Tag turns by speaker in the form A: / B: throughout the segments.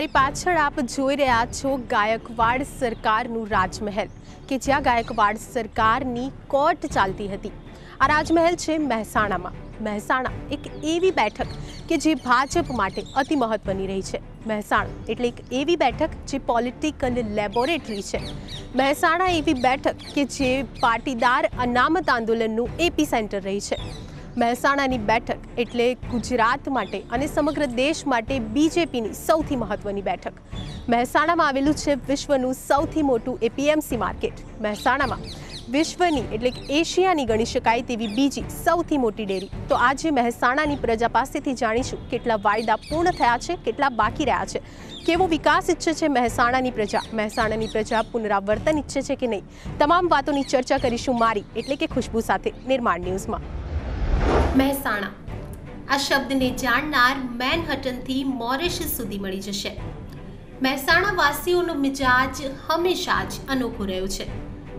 A: મારી પાછળ આપ જોઈ રહ્યા છો ગાયકવાડ સરકારનું રાજમહેલ, કે જ્યાં ગાયકવાડ સરકારની કોર્ટ ચાલતી હતી. આ રાજમહેલ છે મહેસાણામાં. મહેસાણા એક એવી બેઠક કે જે ભાજપ માટે અતિ મહત્વની રહી છે. મહેસાણા એટલે એક એવી બેઠક જે પોલિટિકલ લેબોરેટરી છે. મહેસાણા એવી બેઠક કે જે પાટીદાર અનામત આંદોલનનું એપી સેન્ટર રહી છે. મહેસાણાની બેઠક એટલે ગુજરાત માટે અને સમગ્ર દેશ માટે બીજેપીની સૌથી મહત્વની બેઠક. મહેસાણામાં આવેલું છે વિશ્વનું સૌથી મોટું એપીએમસી માર્કેટ. મહેસાણામાં વિશ્વની એટલે કે એશિયાની ગણી શકાય તેવી બીજી સૌથી મોટી ડેરી. તો આજે મહેસાણાની પ્રજા પાસેથી જાણીશું કેટલા વાયદા પૂર્ણ થયા છે, કેટલા બાકી રહ્યા છે. કેવો વિકાસ ઈચ્છે છે મહેસાણાની પ્રજા? મહેસાણાની પ્રજા પુનરાવર્તન ઈચ્છે છે કે નહીં? તમામ વાતોની ચર્ચા કરીશું મારી એટલે કે ખુશ્બુ સાથે નિર્માણ ન્યૂઝમાં. મહેસાણા. આ શબ્દને જાણનાર મેનહટનથી મોરેશિયસ સુધી મળી જશે. મહેસાણા વાસીઓનો મિજાજ હંમેશા જ અનોખો રહ્યો છે.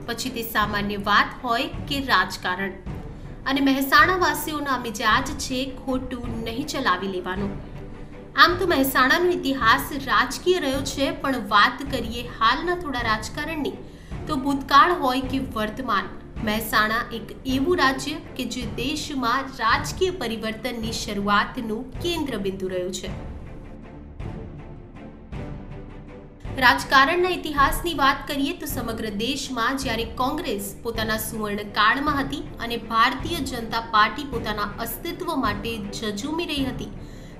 A: પછી તે સામાન્ય વાત હોય કે રાજકારણ. અને મહેસાણા વાસીઓનો મિજાજ છે ખોટું નહીં ચલાવી લેવાનું. આમ તો મહેસાણાનો ઇતિહાસ રાજકીય રહ્યો છે, પણ વાત કરીએ હાલના થોડા રાજકારણની, તો ભૂતકાળ હોય કે વર્તમાન મહેસાણા એક એવું રાજ્ય કે જે દેશમાં રાજકીય પરિવર્તનની શરૂઆતનું કેન્દ્ર બિંદુ રહ્યું છે. રાજકારણના ઇતિહાસની વાત કરીએ તો સમગ્ર દેશમાં જ્યારે કોંગ્રેસ પોતાના સુવર્ણ કાળમાં હતી અને ભારતીય જનતા પાર્ટી પોતાના અસ્તિત્વ માટે જજુમી રહી હતી,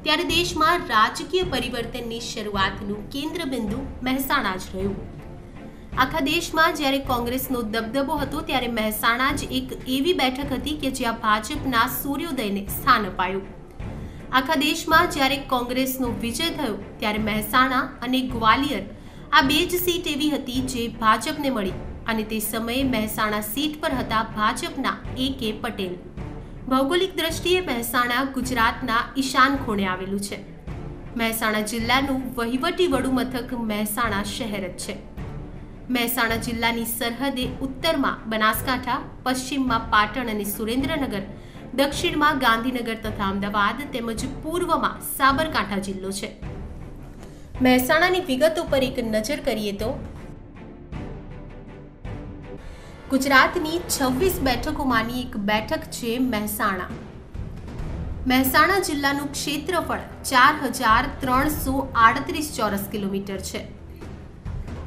A: ત્યારે દેશમાં રાજકીય પરિવર્તનની શરૂઆતનું કેન્દ્ર બિંદુ મહેસાણા જ રહ્યું. આખા દેશમાં જ્યારે કોંગ્રેસનો દબદબો હતો, ત્યારે મહેસાણા જ એક એવી બેઠક હતી કે જ્યાં ભાજપના સૂર્યોદયને સ્થાન અપાયું. આખા દેશમાં જ્યારે કોંગ્રેસનો વિજય થયો, ત્યારે મહેસાણા અને ગ્વાલિયર આ બે જ સીટ એવી હતી જે ભાજપને મળી અને તે સમયે મહેસાણા સીટ પર હતા ભાજપના એ કે પટેલ. ભૌગોલિક દ્રષ્ટિએ મહેસાણા ગુજરાતના ઈશાન ખૂણે આવેલું છે. મહેસાણા જિલ્લાનું વહીવટી વડું મથક મહેસાણા શહેર જ છે. મહેસાણા જિલ્લાની સરહદે ઉત્તરમાં બનાસકાંઠા, પશ્ચિમમાં પાટણ અને સુરેન્દ્રનગર, દક્ષિણમાં ગાંધીનગર તથા અમદાવાદ તેમજ પૂર્વમાં સાબરકાંઠા જિલ્લો છે. મહેસાણાની વિગતો પર એક નજર કરીએ તો ગુજરાતની છવ્વીસ બેઠકોમાંની એક બેઠક છે મહેસાણા. મહેસાણા જિલ્લાનું ક્ષેત્રફળ ચાર હજાર ત્રણસો આડત્રીસ ચોરસ કિલોમીટર છે.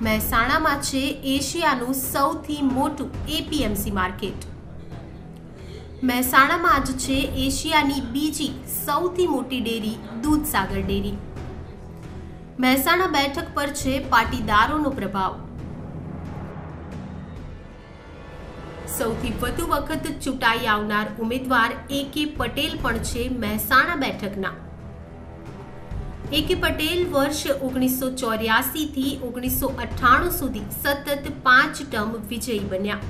A: મહેસાણામાં છે એશિયાનું સૌથી મોટું એપીએમસી માર્કેટ. મહેસાણામાં જ છે એશિયાની બીજી સૌથી મોટી ડેરી, દૂધસાગર ડેરી. મહેસાણા બેઠક પર છે પાટીદારોનો પ્રભાવ. સૌથી વધુ વખત ચૂંટાઈ આવનાર ઉમેદવાર એ કે પટેલ પણ છે મહેસાણા બેઠકના. એ કે પટેલ વર્ષ ઓગણીસો ચોર્યાસી થી ઓગણીસો અઠ્ઠાણું સુધી સતત પાંચ ટર્મ વિજયી બન્યા.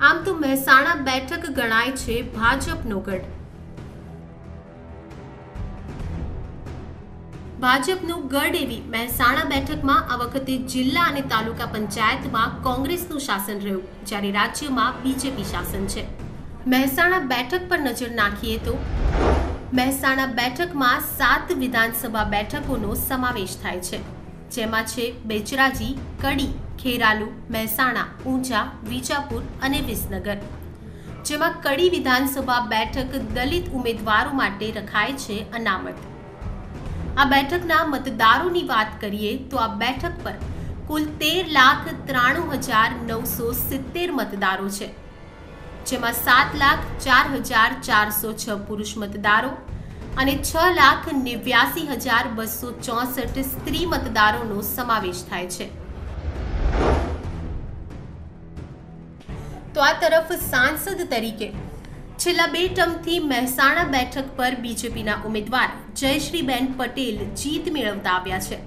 A: આમ તો મહેસાણા બેઠક ગણાય છે ભાજપનો ગઢ. ભાજપનું ગઢ એવી મહેસાણા બેઠકમાં આ વખતે જિલ્લા અને તાલુકા પંચાયતમાં કોંગ્રેસનું શાસન રહ્યું, જ્યારે રાજ્યમાં બીજેપી શાસન છે. મહેસાણા બેઠક પર નજર નાખીએ તો મહેસાણા બેઠકમાં સાત વિધાનસભા બેઠકોનો સમાવેશ થાય છે. જેમાં છે બેચરાજી, કડી, ખેરાલુ, મહેસાણા, ઊંઝા, વિજાપુર અને વિસનગર. જેમાં કડી વિધાનસભા બેઠક દલિત ઉમેદવારો માટે રખાય છે અનામત. આ બેઠકના મતદારોની વાત કરીએ તો આ બેઠક પર કુલ તેર લાખ ત્રાણું હજાર નવસો સિત્તેર મતદારો છે. જેમાં સાત લાખ ચાર હજાર ચારસો છ પુરુષ મતદારો અને છ લાખ નેવ્યાસી હજાર બસો ચોસઠ સ્ત્રી મતદારોનો સમાવેશ થાય છે. તો આ તરફ સાંસદ તરીકે છેલ્લા બે ટર્મથી મહેસાણા બેઠક પર બીજેપીના ઉમેદવાર જયશ્રીબેન પટેલ જીત મેળવતા આવ્યા છે.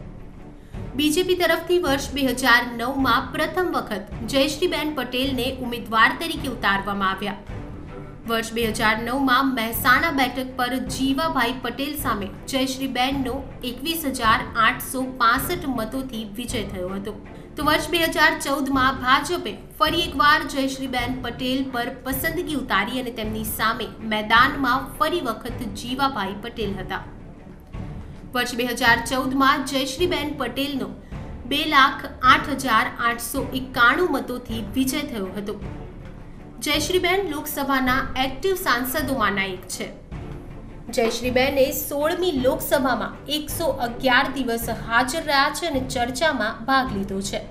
A: બીજેપી તરફથી વર્ષ બે હજાર નવમાં પ્રથમ વખત જયશ્રીબેન પટેલને ઉમેદવાર તરીકે ઉતારવામાં આવ્યા. વર્ષ બે હજાર નવમાં મહેસાણા બેઠક પર જીવાભાઈ પટેલ સામે જયશ્રીબેનનો એકવીસ હજાર આઠસો પાસઠ મતોથી વિજય થયો હતો. તો વર્ષ બે હજાર ચૌદમાં ભાજપે ફરી એકવાર જયશ્રીબેન પટેલ પર પસંદગી ઉતારી અને તેમની સામે મેદાનમાં ફરી વખત જીવાભાઈ પટેલ હતા.
B: વર્ષ બે હજાર ચૌદમાં જયશ્રીબેન પટેલનો બે લાખ આઠ હજાર આઠસો એકાણું મતોથી વિજય થયો હતો. જયશ્રીબેન લોકસભાના એક્ટિવ સાંસદોમાંના એક છે. જયશ્રીબેને સોળમી લોકસભામાં એકસો અગિયાર દિવસ હાજર રહ્યા છે અને ચર્ચામાં ભાગ લીધો છે.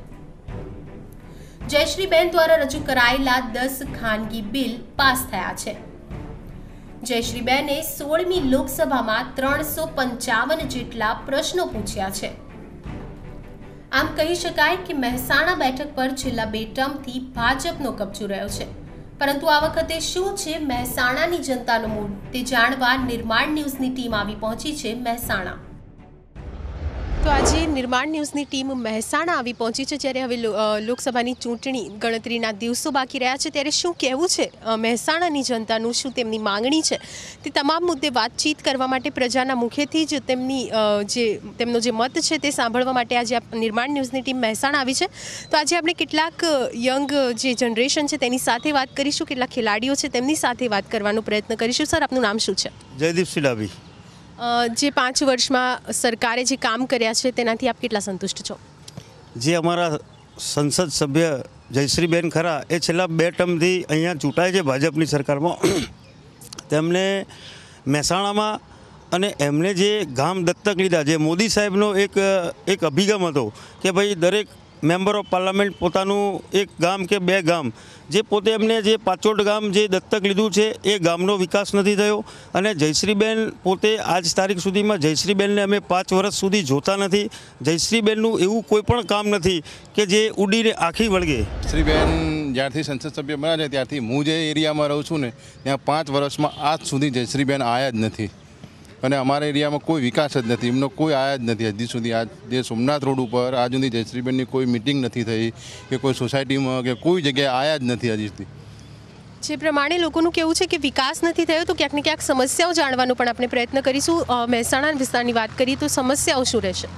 B: જયશ્રીબેન દ્વારા રજૂ કરાયેલા દસ ખાનગી બિલ પાસ થયા છે. જયશ્રીબેને સોળમી લોકસભામાં ત્રણસો પંચાવન જેટલા પ્રશ્નો પૂછ્યા છે. આમ કહી શકાય કે મહેસાણા બેઠક પર છેલ્લા બે ટર્મથી ભાજપનો કબજો રહ્યો છે. પરંતુ આ વખતે શું છે મહેસાણાની જનતાનો મૂડ? તે જાણવા નિર્માણ ન્યૂઝની ટીમ આવી પહોંચી છે મહેસાણા. તો આજે નિર્માણ ન્યૂઝની ટીમ મહેસાણા આવી પહોંચી છે જ્યારે હવે લોકસભાની ચૂંટણી ગણતરીના દિવસો બાકી રહ્યા છે. ત્યારે શું કહેવું છે મહેસાણાની જનતાનું શું તેમની માંગણી છે? તે તમામ મુદ્દે વાતચીત કરવા માટે પ્રજાના મુખેથી જ તેમની જે તેમનો જે મત છે તે સાંભળવા માટે આજે નિર્માણ ન્યૂઝની ટીમ મહેસાણા આવી છે. તો આજે આપણે કેટલાક યંગ જે જનરેશન છે તેની સાથે વાત કરીશું કેટલાક ખેલાડીઓ છે તેમની સાથે વાત કરવાનો પ્રયત્ન કરીશું. સર આપનું નામ શું છે?
C: જયદીપ
B: અ, જે પાંચ વર્ષમાં સરકારે જે કામ કર્યા છે, તેનાથી આપ કેટલા સંતુષ્ટ છો?
C: જે અમારા સંસદ સભ્ય જયશ્રીબેન ખરા, એ છેલ્લા બે ટર્મથી અહીંયા ચૂંટાય છે ભાજપની સરકારમાં. તેમને મહેસાણામાં અને એમને જે ગામ દત્તક લીધા, જે મોદી સાહેબનો એક એક અભિગમ હતો કે ભાઈ દરેક મેમ્બર ઓફ પાર્લામેન્ટ પોતાનું એક ગામ કે બે ગામ, જે પોતે એમને જે પાચોડ ગામ જે દત્તક લીધું છે, એ ગામનો વિકાસ નથી થયો. અને જયશ્રીબેન પોતે આજ તારીખ સુધીમાં જયશ્રીબેનને અમે પાંચ વર્ષ સુધી જોતા નથી. જયશ્રીબેનનું એવું કોઈ પણ કામ નથી કે જે ઉડીને આખી વળગે.
D: શ્રીબેન જ્યારથી સંસદ સભ્ય બન્યા છે, ત્યારથી હું જે એરિયામાં રહું છું ને, ત્યાં પાંચ વર્ષમાં આજ સુધી જયશ્રીબેન આવ્યા જ નથી. અને અમારા એરિયામાં કોઈ વિકાસ જ નથી. એમનો કોઈ આયા જ નથી. હજી સુધી આજ જે સોમનાથ રોડ ઉપર આજ સુધી જયશ્રીબેનની કોઈ મિટિંગ નથી થઈ કે કોઈ સોસાયટીમાં કે કોઈ જગ્યાએ આયા જ નથી હજી સુધી.
B: જે પ્રમાણે લોકોનું કેવું છે કે વિકાસ નથી થયો તો ક્યાંક ને ક્યાંક સમસ્યાઓ જાણવાનો પણ આપણે પ્રયત્ન કરીશું. મહેસાણા વિસ્તારની વાત કરીએ તો સમસ્યાઓ શું રહેશે?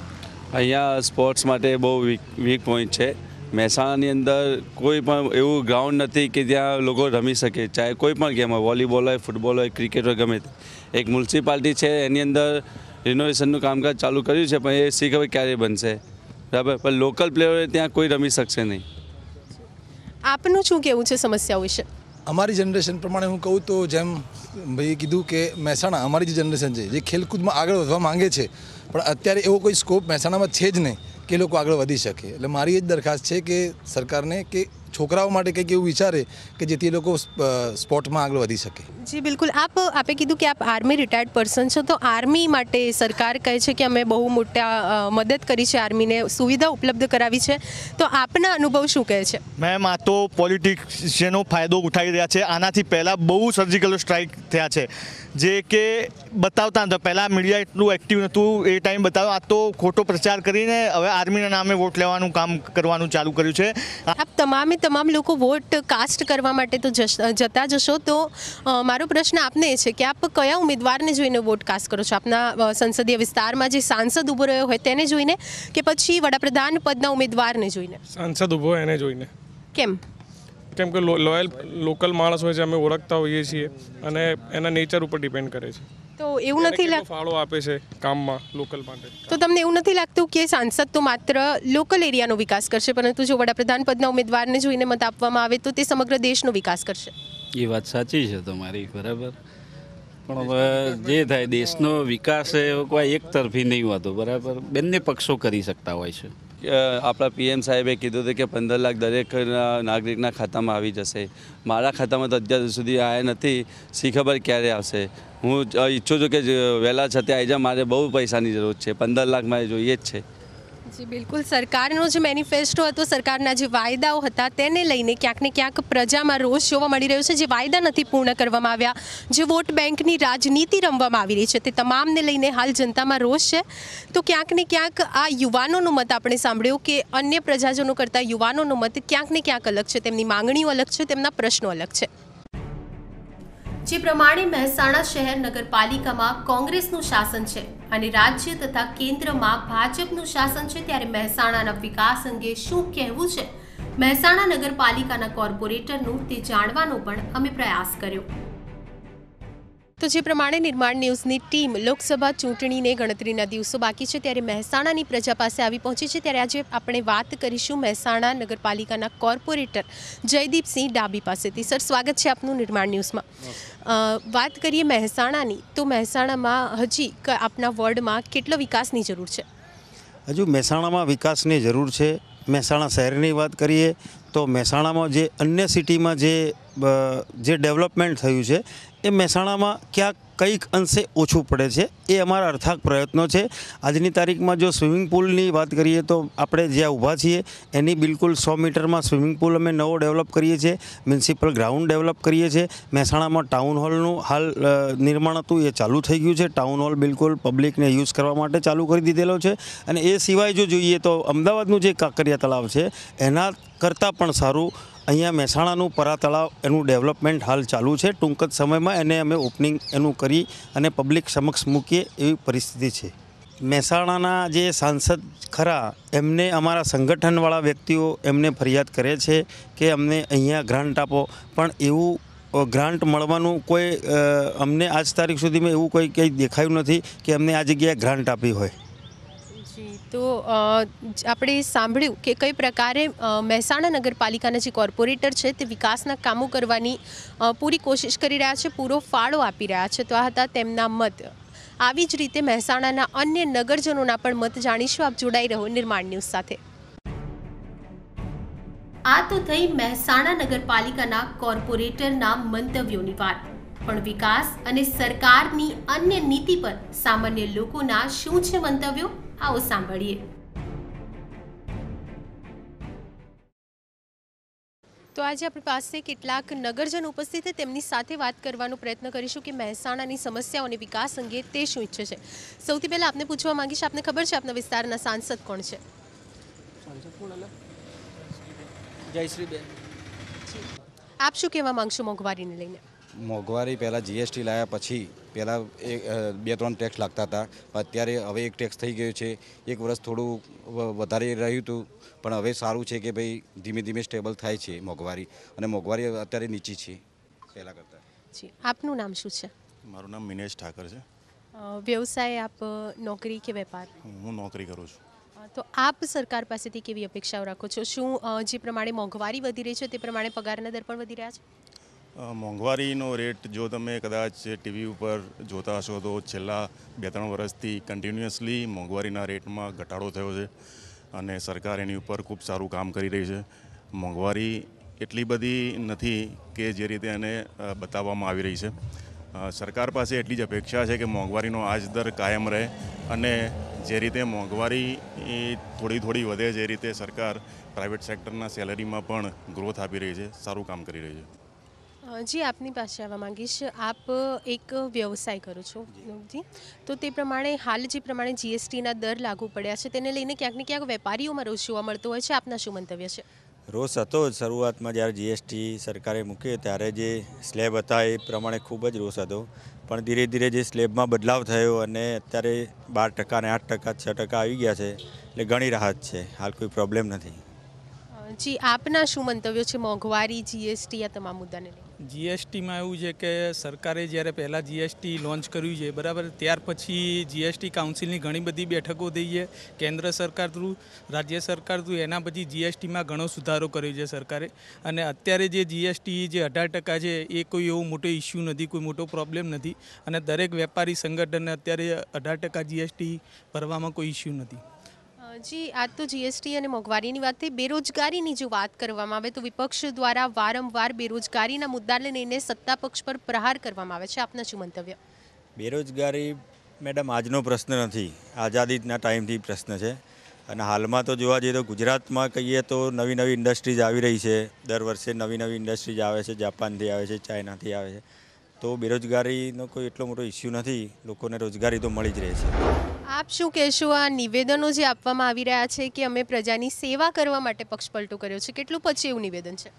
E: અહીંયા સ્પોર્ટ્સ માટે બહુ વીક વીક પોઈન્ટ છે. મહેસાણાની અંદર કોઈ પણ એવું ગ્રાઉન્ડ નથી કે જ્યાં લોકો રમી શકે. ચાહે કોઈ પણ ગેમ હોય વોલીબોલ હોય ફૂટબોલ હોય ક્રિકેટ હોય ગમે તે. એક મ્યુનિસિપાલિટી છે એની અંદર રિનોવેશનનું કામકાજ ચાલુ કર્યું છે પણ એ શી ખબર ક્યારે બનશે? બરાબર? પણ લોકલ પ્લેયરો ત્યાં કોઈ રમી શકશે નહીં.
B: આપનું શું કેવું છે સમસ્યાઓ વિશે?
F: અમારી જનરેશન પ્રમાણે હું કહું તો જેમ ભાઈએ કીધું કે મહેસાણા અમારી જે જનરેશન છે જે ખેલકૂદમાં આગળ વધવા માંગે છે. પણ અત્યારે એવો કોઈ સ્કોપ મહેસાણામાં છે જ નહીં. કે લોકો આગળ વધી શકે. એટલે મારી એ જ દરખાસ્ત છે કે સરકારને કે છોકરાઓ માટે કંઈક એવું વિચારે કે જેથી એ લોકો સ્પોર્ટમાં આગળ વધી શકે.
B: જી બિલકુલ. આપ આપે કીધું કે આપ આર્મી રિટાયર્ડ પર્સન છો તો આર્મી માટે સરકાર કહે છે કે અમે બહુ મોટા મદદ કરી છે આર્મીને સુવિધા ઉપલબ્ધ કરાવી છે. તો આપના અનુભવ શું કહે છે?
G: મેમ આ તો પોલિટિશિયનો ફાયદો ઉઠાવી રહ્યા છે. આનાથી પહેલાં બહુ સર્જિકલ સ્ટ્રાઇક થયા છે. જે કે બતાવતા હતા. પહેલાં મીડિયા એટલું એક્ટિવ નહોતું એ ટાઈમ બતાવ્યો આ તો ખોટો પ્રચાર કરીને હવે આર્મીના નામે વોટ લેવાનું કામ કરવાનું ચાલુ કર્યું છે.
B: આપ તમામે તમામ લોકો વોટ કાસ્ટ કરવા માટે તો જતા જશો. તો મારો પ્રશ્ન આપને એ છે કે આપ કયા ઉમેદવારને જોઈને વોટ કાસ્ટ કરો છો? આપના સંસદીય વિસ્તારમાં જે સાંસદ ઊભો રહ્યો હોય તેને જોઈને કે પછી વડાપ્રધાન પદના ઉમેદવારને જોઈને?
H: સાંસદ ઊભો એને જોઈને.
B: કેમ?
H: કેમ કે લો- લોયલ લોકલ માણસ હોય છે અમે ઓળખતા હોઈએ છીએ અને એના નેચર ઉપર ડિપેન્ડ કરે છે.
B: તો એવું નથી
H: કેટલો ફાળો આપે છે કામમાં લોકલ માટે?
B: તો તમને એવું નથી લાગતું કે સાંસદ તો માત્ર લોકલ એરિયાનો વિકાસ કરશે પરંતુ જો વડાપ્રધાન પદના ઉમેદવારને જોઈને મત આપવામાં આવે તો તે સમગ્ર દેશનો વિકાસ કરશે?
I: એ વાત સાચી છે તમારી બરાબર. પણ હવે જે થાય દેશનો વિકાસ એ કોઈ એક તરફી નહીં હોતો બરાબર. બંને પક્ષો કરી શકતા હોય છે.
E: આપણા પીએમ સાહેબે કીધું હતું કે પંદર લાખ દરેક નાગરિકના ખાતામાં આવી જશે. મારા ખાતામાં તો અત્યાર સુધી આવ્યા નથી, શી ખબર ક્યારે આવશે? હું ઈચ્છું છું કે વહેલા છતાં આવી જાય મારે બહુ પૈસાની જરૂર છે. પંદર લાખ મારે જોઈએ જ છે.
B: જી, બિલકુલ. સરકારનો જે મેનિફેસ્ટો હતો, સરકારના જે વાયદાઓ હતા, તેને લઈને ક્યાંક ને ક્યાંક પ્રજામાં રોષ જોવા મળી રહ્યો છે. જે વાયદા નથી પૂર્ણ કરવામાં આવ્યા, જે વોટ બેંકની રાજનીતિ રમવામાં આવી રહી છે, તે તમામને લઈને હાલ જનતામાં રોષ છે. તો ક્યાંક ને ક્યાંક આ યુવાનોનો મત આપણે સાંભળ્યો કે અન્ય પ્રજાજનો કરતાં યુવાનોનો મત ક્યાંક ને ક્યાંક અલગ છે, તેમની માંગણીઓ અલગ છે, તેમના પ્રશ્નો અલગ છે. જે પ્રમાણે મહેસાણા શહેર નગરપાલિકામાં કોંગ્રેસનું શાસન છે અને રાજ્ય તથા કેન્દ્રમાં ભાજપનું શાસન છે, ત્યારે મહેસાણાના વિકાસ અંગે શું કહેવું છે? મહેસાણા નગરપાલિકાના કોર્પોરેટરનું તે જાણવાનો પણ અમે પ્રયાસ કર્યો. તો જે પ્રમાણે નિર્માણ ન્યૂઝની ટીમ લોકસભા ચૂંટણીને ગણતરીના દિવસો બાકી છે ત્યારે મહેસાણાની પ્રજા પાસે આવી પહોંચી છે ત્યારે આજે આપણે વાત કરીશું મહેસાણા નગરપાલિકાના કોર્પોરેટર જયદીપસિંહ ડાબી પાસેથી. સર, સ્વાગત છે આપનું નિર્માણ ન્યૂઝમાં. વાત કરીએ મહેસાણાની, તો મહેસાણામાં હજી આપના વોર્ડમાં કેટલો વિકાસની જરૂર છે?
C: હજુ મહેસાણામાં વિકાસની જરૂર છે. મહેસાણા શહેરની વાત કરીએ તો મહેસાણામાં જે અન્ય સિટીમાં જે જે ડેવલપમેન્ટ થયું છે, એ મહેસાણામાં ક્યાંક કંઈક અંશે ઓછું પડે છે, એ અમારા અર્થાક પ્રયત્નો છે. આજની તારીખમાં જો સ્વિમિંગ પુલની વાત કરીએ તો આપણે જ્યાં ઊભા છીએ, એની બિલકુલ સો મીટરમાં સ્વિમિંગ પુલ અમે નવો ડેવલપ કરીએ છીએ, મ્યુનિસિપલ ગ્રાઉન્ડ ડેવલપ કરીએ છીએ. મહેસાણામાં ટાઉન હોલનું હાલ નિર્માણ હતું, એ ચાલુ થઈ ગયું છે. ટાઉન હોલ બિલકુલ પબ્લિકને યુઝ કરવા માટે ચાલુ કરી દીધેલો છે. અને એ સિવાય જો જોઈએ તો અમદાવાદનું જે કાંકરિયા તળાવ છે, એના કરતાં પણ સારું અહીંયા મહેસાણાનું પરા તળાવ એનું ડેવલપમેન્ટ હાલ ચાલુ છે. ટૂંક જ સમયમાં એને અમે ઓપનિંગ એનું કરી અને પબ્લિક સમક્ષ મૂકીએ એવી પરિસ્થિતિ છે. મહેસાણાના જે સાંસદ ખરા, એમને અમારા સંગઠનવાળા વ્યક્તિઓ એમને ફરિયાદ કરે છે કે અમને અહીંયા ગ્રાન્ટ આપો. પણ એવું ગ્રાન્ટ મળવાનું કોઈ અમને આજ તારીખ સુધીમાં એવું કોઈ કંઈ દેખાયું નથી કે અમને આ જગ્યાએ ગ્રાન્ટ આપી હોય.
B: તો આપણે સાંભળ્યું કે કઈ પ્રકારે મહેસાણા નગરપાલિકાના જે કોર્પોરેટર છે તે વિકાસના કામો કરવાની પૂરી કોશિશ કરી રહ્યા છે, પૂરો ફાળો આપી રહ્યા છે. તો આ હતા તેમના મત. આવી જ રીતે મહેસાણાના અન્ય નગરજનોના પણ મત જાણીશું. આપ જોડાઈ રહો નિર્માણ ન્યૂઝ સાથે. આ તો થઈ મહેસાણા નગરપાલિકાના કોર્પોરેટરના મંતવ્યોની વાત. પણ વિકાસ અને સરકારની અન્ય નીતિ પર સામાન્ય લોકોના શું છે મંતવ્યો? આવો સાંભળીએ તો આજે આપણી પાસે કેટલાક નગરજન ઉપસ્થિત છે. તેમની સાથે વાત કરવાનો પ્રયત્ન કરીશું કે મહેસાણાની સમસ્યાઓ અને વિકાસ અંગે તે શું ઈચ્છે છે. સૌથી પહેલાં આપને પૂછવા માંગીશ આપને ખબર છે આપના વિસ્તારના સાંસદ કોણ છે? આપ શું કહેવા માંગશો મોંઘવારીને લઈને?
J: મોંઘવારી પહેલાં જીએસટી લાવ્યા પછી પહેલાં એક બે ત્રણ ટેક્સ લાગતા હતા. અત્યારે હવે એક ટેક્સ થઈ ગયો છે. એક વર્ષ થોડું વ- વધારે રહ્યું હતું. પણ હવે સારું છે કે ભાઈ ધીમે ધીમે સ્ટેબલ થાય છે મોંઘવારી. અને મોંઘવારી અત્યારે નીચી છે. પહેલાં કરતાં.
B: જી. આપનું નામ શું છે?
K: મારું નામ મિનેશ ઠાકર છે.
B: વ્યવસાય આપ નોકરી કે વેપાર?
K: હું નોકરી કરું છું.
B: તો આપ સરકાર પાસેથી કેવી અપેક્ષાઓ રાખો છો? શું જે પ્રમાણે મોંઘવારી વધી રહી છે તે પ્રમાણે પગારના દર પણ વધી રહ્યા છે?
K: મોંઘવારીનો રેટ જો તમે કદાચ ટીવી ઉપર જોતા હશો તો છેલ્લા બે ત્રણ વર્ષથી કન્ટિન્યુઅસલી મોંઘવારીના રેટમાં ઘટાડો થયો છે અને સરકાર એની ઉપર ખૂબ સારું કામ કરી રહી છે. મોંઘવારી એટલી બધી નથી કે જે રીતે એને બતાવવામાં આવી રહી છે. સરકાર પાસે એટલી જ અપેક્ષા છે કે મોંઘવારીનો આજ દર કાયમ રહે અને જે રીતે મોંઘવારી એ થોડી થોડી વધે જે રીતે સરકાર પ્રાઇવેટ સેક્ટરના સેલરીમાં પણ ગ્રોથ આપી રહી છે, સારું કામ કરી રહી છે.
B: જી આપની પાસે આવવા માંગીશ. આપ એક વ્યવસાય કરો છો જી. તો તે પ્રમાણે હાલ જે પ્રમાણે જીએસટીના દર લાગુ પડ્યા છે તેને લઈને ક્યાંક ને ક્યાંક વેપારીઓમાં રોષ જોવા મળતો હોય છે. આપના શું મંતવ્ય છે?
L: રોષ હતો જ શરૂઆતમાં જ્યારે જીએસટી સરકારે મૂક્યો ત્યારે જે સ્લેબ હતા એ પ્રમાણે ખૂબ જ રોષ હતો. પણ ધીરે ધીરે જે સ્લેબમાં બદલાવ થયો અને અત્યારે બાર ટકા ને આઠ ટકા છ ટકા આવી ગયા છે એટલે ઘણી રાહત છે. હાલ કોઈ પ્રોબ્લેમ નથી.
B: જી આપના શું મંતવ્યો છે? મોંઘવારી જીએસટી આ તમામ મુદ્દાને લઈને.
M: જીએસટીમાં એવું છે કે સરકારે જ્યારે પહેલાં જીએસટી લોન્ચ કર્યું છે, બરાબર, ત્યાર પછી જીએસટી કાઉન્સિલની ઘણી બધી બેઠકો થઈ છે, કેન્દ્ર સરકાર થ્રુ, રાજ્ય સરકાર થ્રુ, એના પછી જીએસટીમાં ઘણો સુધારો કર્યો છે સરકારે. અને અત્યારે જે જીએસટી જે અઢાર ટકા છે, એ કોઈ એવો મોટો ઇસ્યુ નથી, કોઈ મોટો પ્રોબ્લેમ નથી. અને દરેક વેપારી સંગઠનને અત્યારે અઢાર ટકા જીએસટી ભરવામાં કોઈ ઇસ્યુ નથી.
B: જી આ તો જીએસટી અને મોંઘવારીની વાત થઈ. બેરોજગારીની જો વાત કરવામાં આવે તો વિપક્ષ દ્વારા વારંવાર બેરોજગારીના મુદ્દાને લઈને સત્તા પક્ષ પર પ્રહાર કરવામાં આવે છે. આપના શું મંતવ્ય?
L: બેરોજગારી, મેડમ, આજનો પ્રશ્ન નથી. આઝાદીના ટાઈમથી પ્રશ્ન છે. અને હાલમાં તો જોવા જઈએ તો ગુજરાતમાં કહીએ તો નવી નવી ઇન્ડસ્ટ્રીઝ આવી રહી છે. દર વર્ષે નવી નવી ઇન્ડસ્ટ્રીઝ આવે છે. જાપાનથી આવે છે, ચાઇનાથી આવે છે. તો બેરોજગારીનો કોઈ એટલો મોટો ઇસ્યુ નથી. લોકોને રોજગારી તો મળી જ રહે છે.
B: આપ શું કહેશો? આ નિવેદનો જે આપવામાં આવી રહ્યા છે કે અમે પ્રજાની સેવા કરવા માટે પક્ષપલટો કર્યો છે કેટલું પછી એવું નિવેદન છે?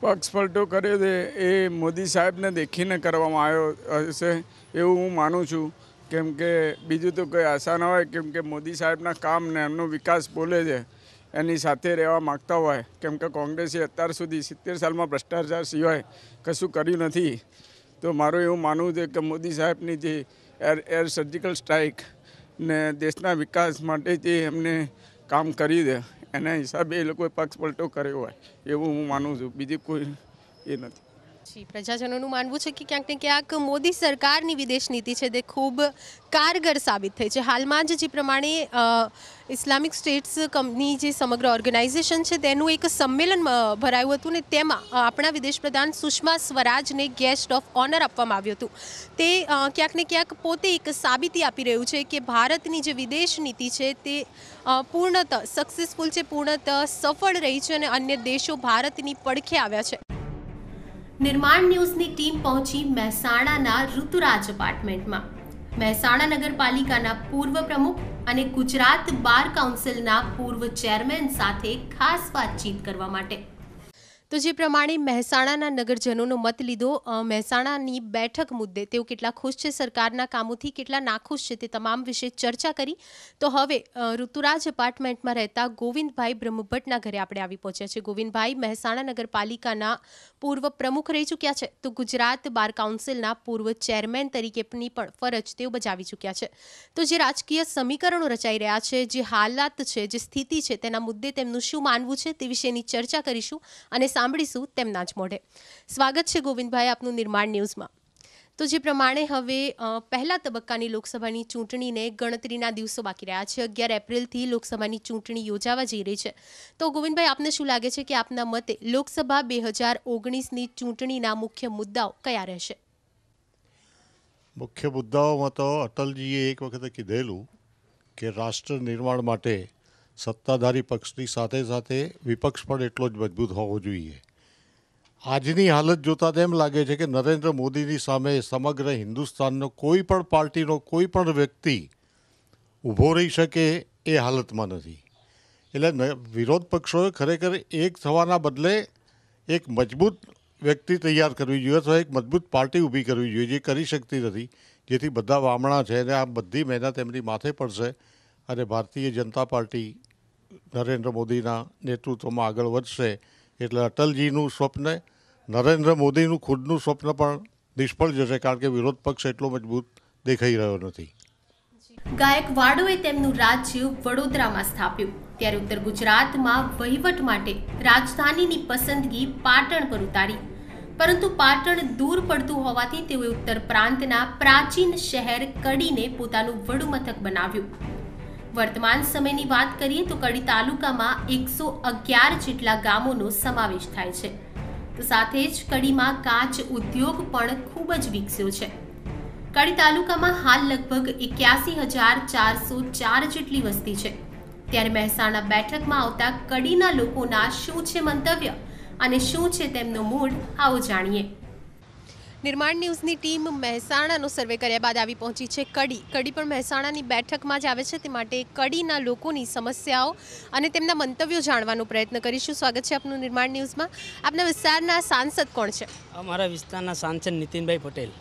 N: પક્ષપલટો કર્યો છે એ મોદી સાહેબને દેખીને કરવામાં આવ્યો હશે એવું હું માનું છું. કેમ કે બીજું તો કોઈ આશા ન હોય કેમ કે મોદી સાહેબના કામ ને એમનો વિકાસ બોલે છે એની સાથે રહેવા માગતા હોય. કેમ કે કોંગ્રેસે અત્યાર સુધી સિત્તેર સાલમાં ભ્રષ્ટાચાર સિવાય કશું કર્યું નથી. તો મારું એવું માનવું છે કે મોદી સાહેબની જે એર એર સર્જિકલ સ્ટ્રાઇક ને દેશના વિકાસ માટે જે એમને કામ કરી દે એના હિસાબે એ લોકોએ પક્ષ પલટો કર્યો હોય, એવું હું માનું છું. બીજી કોઈ એ નથી.
B: જી પ્રજાજનોનું માનવું છે કે ક્યાંક ને ક્યાંક મોદી સરકારની વિદેશ નીતિ છે તે ખૂબ કારગર સાબિત થઈ છે. હાલમાં જ જે પ્રમાણે ઇસ્લામિક સ્ટેટ્સ કંપની જે સમગ્ર ઓર્ગેનાઇઝેશન છે તેનું એક સંમેલન ભરાયું હતું ને તેમાં આપણા વિદેશ પ્રધાન સુષ્મા સ્વરાજને ગેસ્ટ ઓફ ઓનર આપવામાં આવ્યું હતું. તે ક્યાંક ને ક્યાંક પોતે એક સાબિતી આપી રહ્યું છે કે ભારતની જે વિદેશ નીતિ છે તે પૂર્ણતઃ સક્સેસફુલ છે, પૂર્ણત, સફળ રહી છે અને અન્ય દેશો ભારતની પડખે આવ્યા છે. નિર્માણ ન્યૂઝની ટીમ પહોંચી મહેસાણાના ઋતુરાજ અપાર્ટમેન્ટમાં. મહેસાણા નગરપાલિકાના પૂર્વ પ્રમુખ અને ગુજરાત બાર કાઉન્સિલના પૂર્વ ચેરમેન સાથે ખાસ વાતચીત કરવા માટે. તો જે પ્રમાણે મહેસાણાના નગરજનોનો મત લીધો મહેસાણાની બેઠક મુદ્દે તેઓ કેટલા ખુશ છે, સરકારના કામોથી કેટલા નાખુશ છે તે તમામ વિશે ચર્ચા કરી. તો હવે ઋતુરાજ એપાર્ટમેન્ટમાં રહેતા ગોવિંદભાઈ બ્રહ્મભટ્ટના ઘરે આપણે આવી પહોંચ્યા છે ગોવિંદભાઈ, મહેસાણા નગરપાલિકાના પૂર્વ પ્રમુખ રહી ચૂક્યા છે. તો ગુજરાત બાર કાઉન્સિલના પૂર્વ ચેરમેન તરીકેની પણ ફરજ તેઓ બજાવી ચૂક્યા છે. તો જે રાજકીય સમીકરણો રચાઈ રહ્યા છે, જે હાલાત છે, જે સ્થિતિ છે તેના મુદ્દે તેમનું શું માનવું છે તે વિશેની ચર્ચા કરીશું. અને સાંભળીશું તેમના જ મોઢે. સ્વાગત છે ગોવિંદભાઈ આપનું નિર્માણ ન્યૂઝમાં. તો જે પ્રમાણે હવે પહેલા તબક્કાની લોકસભાની ચૂંટણીને ગણતરીના દિવસો બાકી રહ્યા છે. અગિયાર એપ્રિલથી લોકસભાની ચૂંટણી યોજાવા જઈ રહી છે. તો ગોવિંદભાઈ, આપને શું લાગે છે કે આપના મતે લોકસભા બે હજાર ઓગણીસની ચૂંટણીના મુખ્ય મુદ્દાઓ કયા રહેશે?
O: મુખ્ય મુદ્દાઓમાં તો અટલજીએ એક વખતે કીધેલું કે રાષ્ટ્ર નિર્માણ માટે સત્તાધારી પક્ષની સાથે સાથે વિપક્ષ પણ એટલો જ મજબૂત હોવો જોઈએ. આજની હાલત જોતાં તેમ લાગે છે કે નરેન્દ્ર મોદીની સામે સમગ્ર હિન્દુસ્તાનનો કોઈ પણ પાર્ટીનો કોઈ પણ વ્યક્તિ ઊભો રહી શકે એ હાલતમાં નથી. એટલે વિરોધ પક્ષોએ ખરેખર એક થવાના બદલે એક મજબૂત વ્યક્તિ તૈયાર કરવી જોઈએ અથવા એક મજબૂત પાર્ટી ઊભી કરવી જોઈએ જે કરી શકતી નથી, જેથી બધા વામણા છે અને આ બધી મહેનત એમની માથે પડશે અને ભારતીય જનતા પાર્ટી નરેન્દ્ર મોદીના નેતૃત્વમાં આગળ વધશે એટલે અટલજીનું સ્વપ્ન, નરેન્દ્ર મોદીનું ખુદનું સ્વપ્ન પણ નિષ્ફળ જશે કારણ કે વિરોધ પક્ષ એટલો મજબૂત દેખાઈ રહ્યો નથી.
B: ગાયકવાડોએ તેમનું રાજ્ય વડોદરામાં સ્થાપ્યું. ત્યારે ઉત્તર ગુજરાતમાં વહીવટ માટે રાજધાનીની પસંદગી પાટણ પર ઉતારી. પરંતુ પાટણ દૂર પડતું હોવાથી તેઓએ ઉત્તર પ્રાંતના પ્રાચીન શહેર કડીને પોતાનું વડુમથક બનાવ્યું. વર્તમાન સમયની વાત કરીએ તો કડી તાલુકામાં એકસો અગિયાર જેટલા ગામોનો સમાવેશ થાય છે. તો સાથે જ કડીમાં કાચ ઉદ્યોગ પણ ખૂબ જ વિકસ્યો છે. કડી તાલુકામાં હાલ લગભગ એક્યાસી હજાર ચારસો ચાર જેટલી વસ્તી છે. ત્યારે મહેસાણા બેઠકમાં આવતા કડીના લોકોના શું છે મંતવ્ય અને શું છે તેમનો મૂડ આવો જાણીએ. નિર્માણ ન્યૂઝની ટીમ મહેસાણાનો સર્વે કર્યા બાદ આવી પહોંચી છે કડી. કડી પણ મહેસાણાની બેઠકમાં જ આવે છે તે માટે કડીના લોકોની સમસ્યાઓ અને તેમના મંતવ્યો જાણવાનો પ્રયત્ન કરીશું. સ્વાગત છે આપનું નિર્માણ ન્યૂઝમાં. આપના વિસ્તારના સાંસદ કોણ છે?
P: અમારા વિસ્તારના સાંસદ નીતિનભાઈ પટેલ.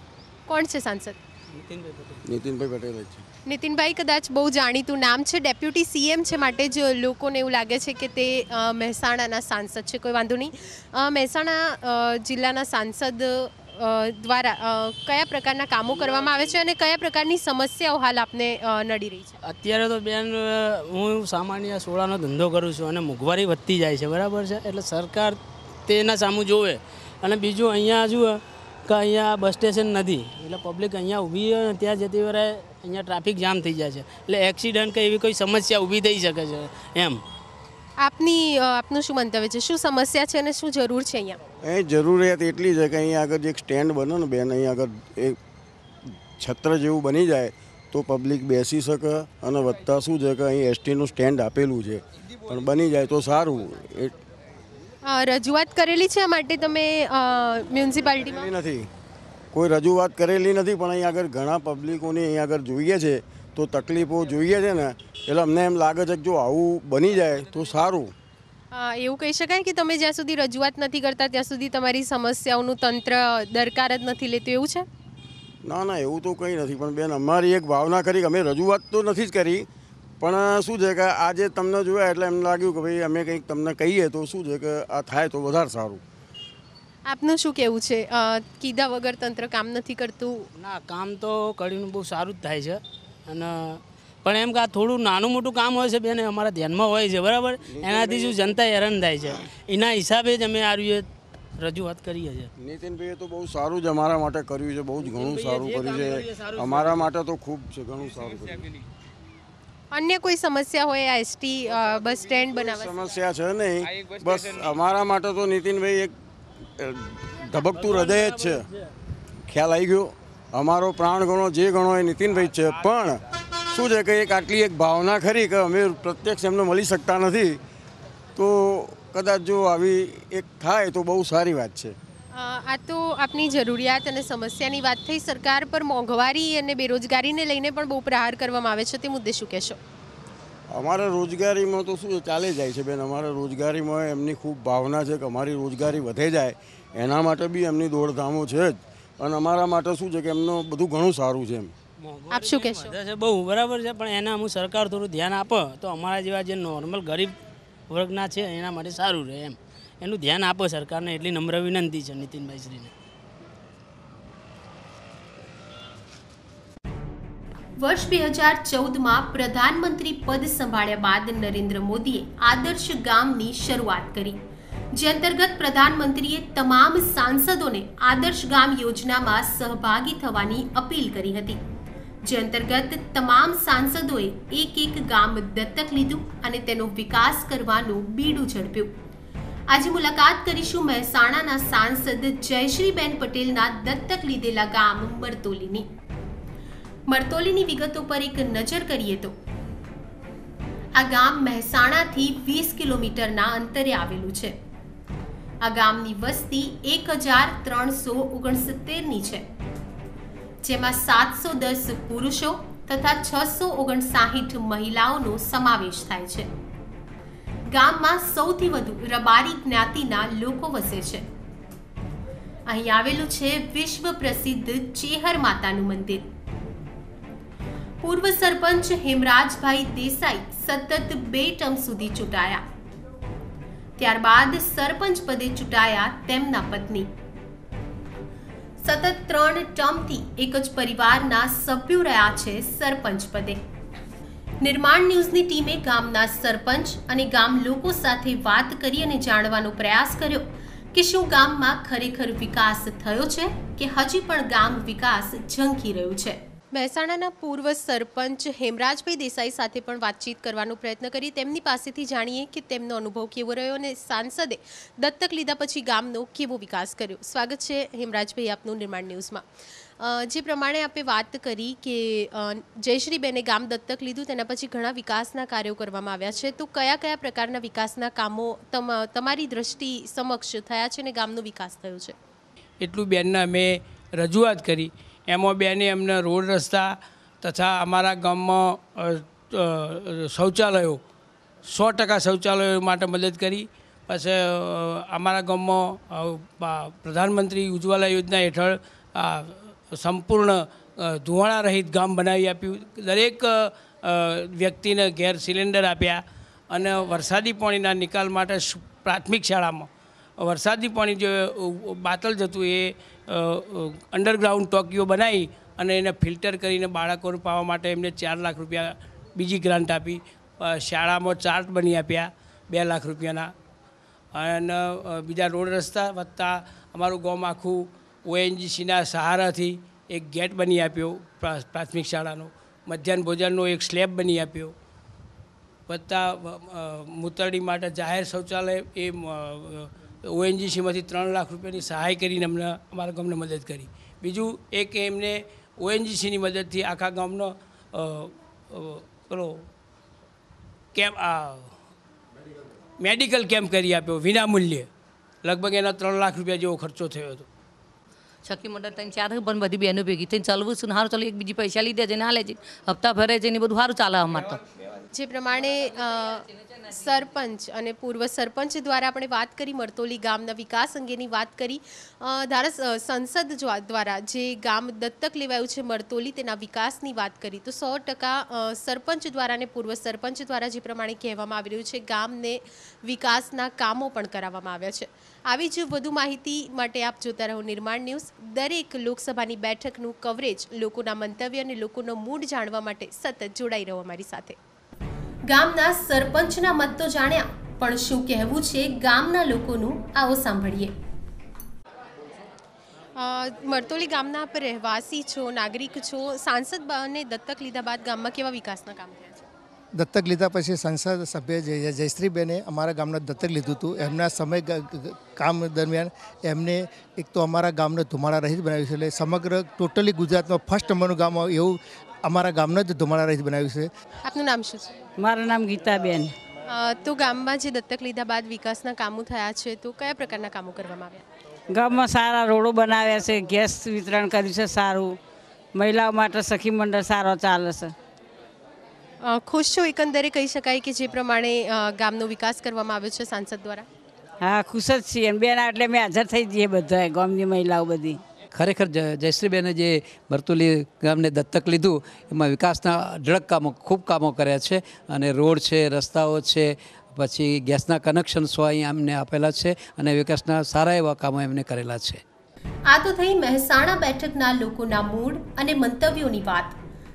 B: કોણ છે સાંસદ?
P: નીતિનભાઈ પટેલ.
Q: નીતિનભાઈ પટેલ છે.
B: નીતિનભાઈ કદાચ બહુ જાણીતું નામ છે. ડેપ્યુટી સીએમ છે માટે જ લોકોને એવું લાગે છે કે તે મહેસાણાના સાંસદ છે. કોઈ વાંધો નહીં. મહેસાણા જિલ્લાના સાંસદ દ્વારા કયા પ્રકારના કામો કરવામાં આવે છે અને કયા પ્રકારની સમસ્યાઓ હાલ આપને નડી રહી છે?
P: અત્યારે તો બેન હું સામાન્ય સોળાનો ધંધો કરું છું અને મોંઘવારી વધતી જાય છે, બરાબર છે? એટલે સરકાર તેના સામું જોવે. અને બીજું અહીંયા જુઓ, કે અહીંયા બસ સ્ટેશન નથી. એટલે પબ્લિક અહીંયા ઊભી હોય ત્યાં જતી વારે અહીંયા ટ્રાફિક જામ થઈ જાય છે. એટલે એક્સિડન્ટ કે એવી કોઈ સમસ્યા ઊભી થઈ શકે છે, એમ.
B: આપની આપનું શું મંતવ્ય છે? શું સમસ્યા છે અને શું જરૂર છે અહીંયા?
Q: એ જરૂરિયાત એટલી છે કે અહીંયા આગળ જે એક સ્ટેન્ડ બને ને બેન અહીં આગળ એક છત્ર જેવું બની જાય તો પબ્લિક બેસી શકે અને વધતા શું છે કે અહીં એસટીનું સ્ટેન્ડ આપેલું છે. પણ બની જાય તો સારું. એ
B: રજૂઆત કરેલી છે આ માટે તમે મ્યુનિસિપાલિટીમાં?
Q: નથી. કોઈ રજૂઆત કરેલી નથી પણ અહીં આગળ ઘણા પબ્લિકોને અહીં આગળ જોઈએ છે. તો તકલીફો જોઈએ છે ને એટલે અમને એમ લાગે છે કે જો આવું બની જાય તો સારું.
B: એવું કહી શકાય કે તમે જ્યાં સુધી રજૂઆત નથી કરતા ત્યાં સુધી તમારી સમસ્યાઓનું તંત્ર દરકાર જ નથી લેતું એવું છે?
Q: ના ના એવું તો કંઈ નથી પણ બેન અમારી એક ભાવના કરી કે અમે રજૂઆત તો નથી જ કરી પણ શું છે કે આજે તમને જોયા એટલે એમ લાગ્યું કે ભાઈ અમે કંઈક તમને કહીએ તો શું છે કે આ થાય તો વધારે સારું.
A: આપનું શું કહેવું છે? કીધા વગર તંત્ર કામ નથી કરતું?
P: ના કામ તો કરીને બહુ સારું જ થાય છે. અને પણ એમ કે આ થોડું નાનું મોટું કામ હોય છે બેન અમારા ધ્યાનમાં હોય છે બરાબર? એનાથી શું જનતા હેરાન થાય છે. એના હિસાબે જ અમે આ રજૂઆત કરીએ છીએ.
Q: નીતિનભાઈએ તો બહુ સારું જ અમારા માટે કર્યું છે બહુ જ ઘણું સારું કર્યું છે. અમારા માટે તો ખૂબ છે ઘણું સારું કર્યું.
A: અન્ય કોઈ સમસ્યા હોય આ એસટી બસ સ્ટેન્ડ બનાવવા
Q: સમસ્યા છે નહીં બસ અમારા માટે તો નીતિનભાઈ એક ધબકતું હૃદય જ છે. ખ્યાલ આવી ગયો? અમારો પ્રાણ ગણો જે ગણો એ નીતિનભાઈ છે પણ શું છે કે એક આટલી એક ભાવના ખરી કે અમે પ્રત્યક્ષ એમને મળી શકતા નથી તો કદાચ જો આવી એક થાય તો બહુ સારી વાત છે.
A: આ તો આપની જરૂરિયાત અને સમસ્યાની વાત થઈ સરકાર પર મોંઘવારી અને બેરોજગારીને લઈને પણ બહુ પ્રહાર કરવામાં આવે છે તે મુદ્દે શું કહેશો?
Q: અમારા રોજગારીમાં તો શું ચાલે જાય છે બેન અમારા રોજગારીમાં એમની ખૂબ ભાવના છે કે અમારી રોજગારી વધે જાય એના માટે બી એમની દોડધામો છે જ. અને અમારા માટે શું છે કે એમનું બધું ઘણું સારું છે એમ.
A: આપ શું કહેશો?
P: છે બહુ બરાબર છે પણ એના અમુક સરકાર થોડું ધ્યાન આપે તો અમારા જેવા જે નોર્મલ ગરીબ વર્ગના છે એના માટે સારું રહે એમ. એનું ધ્યાન આપો સરકારને એટલી નમ્ર વિનંતી છે નીતિનભાઈ શ્રીને.
A: વર્ષ બે હજાર ચૌદમાં પ્રધાનમંત્રી પદ સંભાળ્યા બાદ નરેન્દ્ર મોદીએ આદર્શ ગામની શરૂઆત કરી. જે અંતર્ગત પ્રધાનમંત્રીએ તમામ સાંસદોને આદર્શ ગામ યોજનામાં સહભાગી થવાની અપીલ કરી હતી. જે અંતર્ગત તમામ સાંસદોએ એક એક ગામ દત્તક લીધું અને તેનો વિકાસ કરવાનું બીડું ઝડપ્યું. આજે મુલાકાત કરીશું મહેસાણાના સાંસદ જયશ્રીબેન પટેલના દત્તક લીધેલા ગામ મરતોલીની. મરતોલીની વિગતો પર એક નજર કરીએ તો. આ ગામ મહેસાણાથી વીસ કિલોમીટરના અંતરે આવેલું છે. આ ગામની વસ્તી એક હજાર ત્રણસો ઓગણસિત્તેરની છે, જેમાં સાતસો દસ પુરુષો તથા છસો ઓગણસાહીઠ મહિલાઓનો સમાવેશ થાય છે. ગામમાં સૌથી વધુ રબારી જ્ઞાતિના લોકો વસે છે. અહીં આવેલું છે વિશ્વ પ્રસિદ્ધ ચેહર માતાનું મંદિર. પૂર્વ સરપંચ હેમરાજભાઈ દેસાઈ સતત બે ટર્મ સુધી ચૂંટાયા. ત્યારબાદ સરપંચ પદે ચૂંટાયા તેમના પત્ની. સતત ત્રણ ટર્મથી એક જ પરિવારના સભ્યો રહ્યા છે સરપંચ પદે. નિર્માણ ન્યૂઝની ટીમે ગામના સરપંચ અને ગામ લોકો સાથે વાત કરી અને જાણવાનો પ્રયાસ કર્યો કે શું ગામમાં ખરેખર વિકાસ થયો છે કે હજી પણ ગામ વિકાસ ઝંખી રહ્યું છે. મહેસાણાના પૂર્વ સરપંચ હેમરાજભાઈ દેસાઈ સાથે પણ વાતચીત કરવાનો પ્રયત્ન કરી. તેમની પાસેથી જાણીએ કે તેમનો અનુભવ કેવો રહ્યો અને સાંસદે દત્તક લીધા પછી ગામનો કેવો વિકાસ કર્યો. સ્વાગત છે હેમરાજભાઈ આપનું નિર્માણ ન્યૂઝમાં. જે પ્રમાણે આપે વાત કરી કે જયશ્રીબેને ગામ દત્તક લીધું, તેના પછી ઘણા વિકાસના કાર્યો કરવામાં આવ્યા છે. તો કયા કયા પ્રકારના વિકાસના કામો તમ, તમારી દ્રષ્ટિ સમક્ષ થયા છે અને ગામનો વિકાસ થયો છે?
M: એટલું બેનને અમે રજૂઆત કરી એમાં બેને અમને રોડ રસ્તા તથા અમારા ગામમાં શૌચાલયો, સો ટકા શૌચાલયો માટે મદદ કરી. પછી અમારા ગામમાં પ્રધાનમંત્રી ઉજ્જવલા યોજના હેઠળ સંપૂર્ણ ધુવાણા રહિત ગામ બનાવી આપ્યું. દરેક વ્યક્તિને ઘેર સિલિન્ડર આપ્યા અને વરસાદી પાણીના નિકાલ માટે પ્રાથમિક શાળામાં વરસાદી પાણી જે બાતલ જતું એ અંડરગ્રાઉન્ડ ટોકીઓ બનાવી અને એને ફિલ્ટર કરીને બાળકોને પાવા માટે એમને ચાર લાખ રૂપિયા બીજી ગ્રાન્ટ આપી. શાળામાં ચાર્ટ બની આપ્યા બે લાખ રૂપિયાના. અને બીજા રોડ રસ્તા વત્તા અમારું ગામ આખું ઓએનજીસીના સહારાથી એક ગેટ બની આપ્યો પ્રા- પ્રાથમિક શાળાનો. મધ્યાહન ભોજનનો એક સ્લેબ બની આપ્યો. વત્તા અ, મૂતરડી માટે જાહેર શૌચાલય એ ઓએનજીસીમાંથી ત્રણ લાખ રૂપિયાની સહાય કરીને અમને અમારા ગામને મદદ કરી. બીજું એક એમને ઓએનજીસીની મદદથી આખા ગામનો પેલો કેમ્પ આ મેડિકલ કેમ્પ કરી આપ્યો, વિનામૂલ્યે. લગભગ એના ત્રણ લાખ રૂપિયા જેવો ખર્ચો થયો હતો.
R: છક્કી મંડળ ત્રણ ચાર પણ બધી બહેનો ભેગી થઈને ચાલવું છું સારું ચાલો એક બીજી પૈસા લીધે છે ને, હાલે છે, હપ્તા ભરે છે ને બધું સારું ચાલે અમારે તો.
B: જે પ્રમાણે સરપંચ અને પૂર્વ સરપંચ દ્વારા આપણે વાત કરી, મરતોલી ગામના વિકાસ અંગેની વાત કરી ધારાસ સંસદ દ્વારા જે ગામ દત્તક લેવાયું છે મરતોલી તેના વિકાસની વાત કરી, તો સો ટકા સરપંચ દ્વારા અને પૂર્વ સરપંચ દ્વારા જે પ્રમાણે કહેવામાં આવી રહ્યું છે, ગામને વિકાસના કામો પણ કરાવવામાં આવ્યા છે. આવી જ વધુ માહિતી માટે આપ જોતા રહો નિર્માણ ન્યૂઝ. દરેક લોકસભાની બેઠકનું કવરેજ લોકોના મંતવ્ય અને લોકોનો મૂડ જાણવા માટે સતત જોડાઈ રહો અમારી સાથે. ગામના સરપંચના મત તો જાણ્યા પણ શું કહેવું છે ગામના લોકોનું? આવો સાંભળીએ. મરતોલી ગામના આપ રહેવાસી છો નાગરિક છો સાંસદ બાને દત્તક લીધા બાદ ગામમાં કેવા વિકાસના કામ થયા છે?
S: દત્તક લીધા પછી સંસદ સભ્ય જય- જયશ્રીબેને અમારા ગામને દત્તક લીધું હતું. એમના સમય કામ દરમિયાન એમને એક તો અમારા ગામને ધુમાડા રહિત બનાવ્યું છે એટલે સમગ્ર ટોટલી ગુજરાતમાં ફર્સ્ટ નંબરનું ગામ એવું અમારા ગામને જ ધુમાડા રહિત બનાવ્યું છે.
B: આપનું નામ શું છે?
T: મારું નામ ગીતાબેન.
B: તો ગામમાં જે દત્તક લીધા બાદ વિકાસના કામો થયા છે તો કયા પ્રકારના કામો કરવામાં આવ્યા?
T: ગામમાં સારા રોડો બનાવ્યા છે ગેસ વિતરણ કર્યું છે સારું. મહિલાઓ માટે સખી મંડળ સારો ચાલે છે.
B: ખુશ છો એકંદરે કહી શકાય કે જે પ્રમાણે ગામનો વિકાસ કરવામાં આવ્યો છે સાંસદ દ્વારા?
T: હા ખુશ જ છીએ. બેન એટલે મેં હાજર થઈ જઈએ બધા ગામની મહિલાઓ બધી.
U: ખરેખર જયશ્રીબેને જે બરતુલી ગામને દત્તક લીધું, એમાં વિકાસના અઢળક કામો, ખૂબ કામો કર્યા છે અને રોડ છે, રસ્તાઓ છે, પછી ગેસના કનેક્શન્સ અહીંયા એમને આપેલા છે અને વિકાસના સારા એવા કામો એમને કરેલા છે.
B: આ તો થઈ મહેસાણા બેઠકના લોકોના મૂડ અને મંતવ્યોની વાત.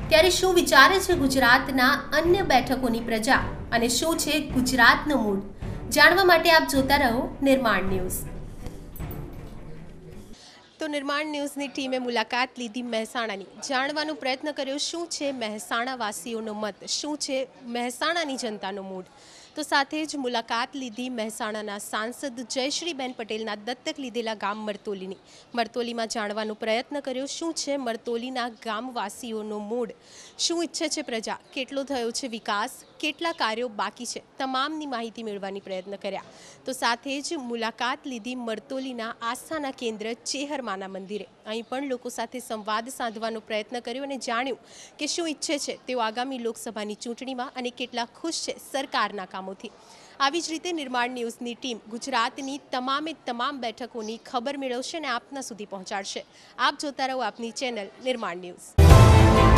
B: ત્યારે શું વિચારે છે ગુજરાતના અન્ય બેઠકોની પ્રજા? અને શું છે ગુજરાતનો મૂડ? જાણવા માટે આપ જોતા રહો નિર્માણ ન્યૂઝ. તો નિર્માણ ન્યૂઝની ટીમે મુલાકાત લીધી મહેસાણાની. જાણવાનો પ્રયત્ન કર્યો, શું છે મહેસાણાવાસીઓનો મત? શું છે મહેસાણાની જનતાનો મૂડ? તો સાથે જ મુલાકાત લીધી મહેસાણાના સાંસદ જયશ્રીબેન પટેલના દત્તક લીધેલા ગામ મરતોલીની. મરતોલીમાં જાણવાનો પ્રયત્ન કર્યો, શું છે મરતોલીના ગામવાસીઓનો મૂડ? શું ઈચ્છે છે પ્રજા? કેટલો થયો છે વિકાસ? કેટલા કાર્યો બાકી છે? તમામની માહિતી મેળવવાની પ્રયત્ન કર્યા. તો સાથે જ મુલાકાત લીધી મરતોલીના આસ્થાના કેન્દ્ર ચેહરમાના મંદિરે. અહીં પણ લોકો સાથે સંવાદ સાધવાનો પ્રયત્ન કર્યો અને જાણ્યું કે શું ઈચ્છે છે તેઓ આગામી લોકસભાની ચૂંટણીમાં અને કેટલા ખુશ છે સરકારના કામોથી. આવી જ રીતે નિર્માણ ન્યૂઝની ટીમ ગુજરાતની તમામે તમામ બેઠકોની ખબર મેળવશે અને આપના સુધી પહોંચાડશે. આપ જોતા રહો આપની ચેનલ નિર્માણ ન્યૂઝ.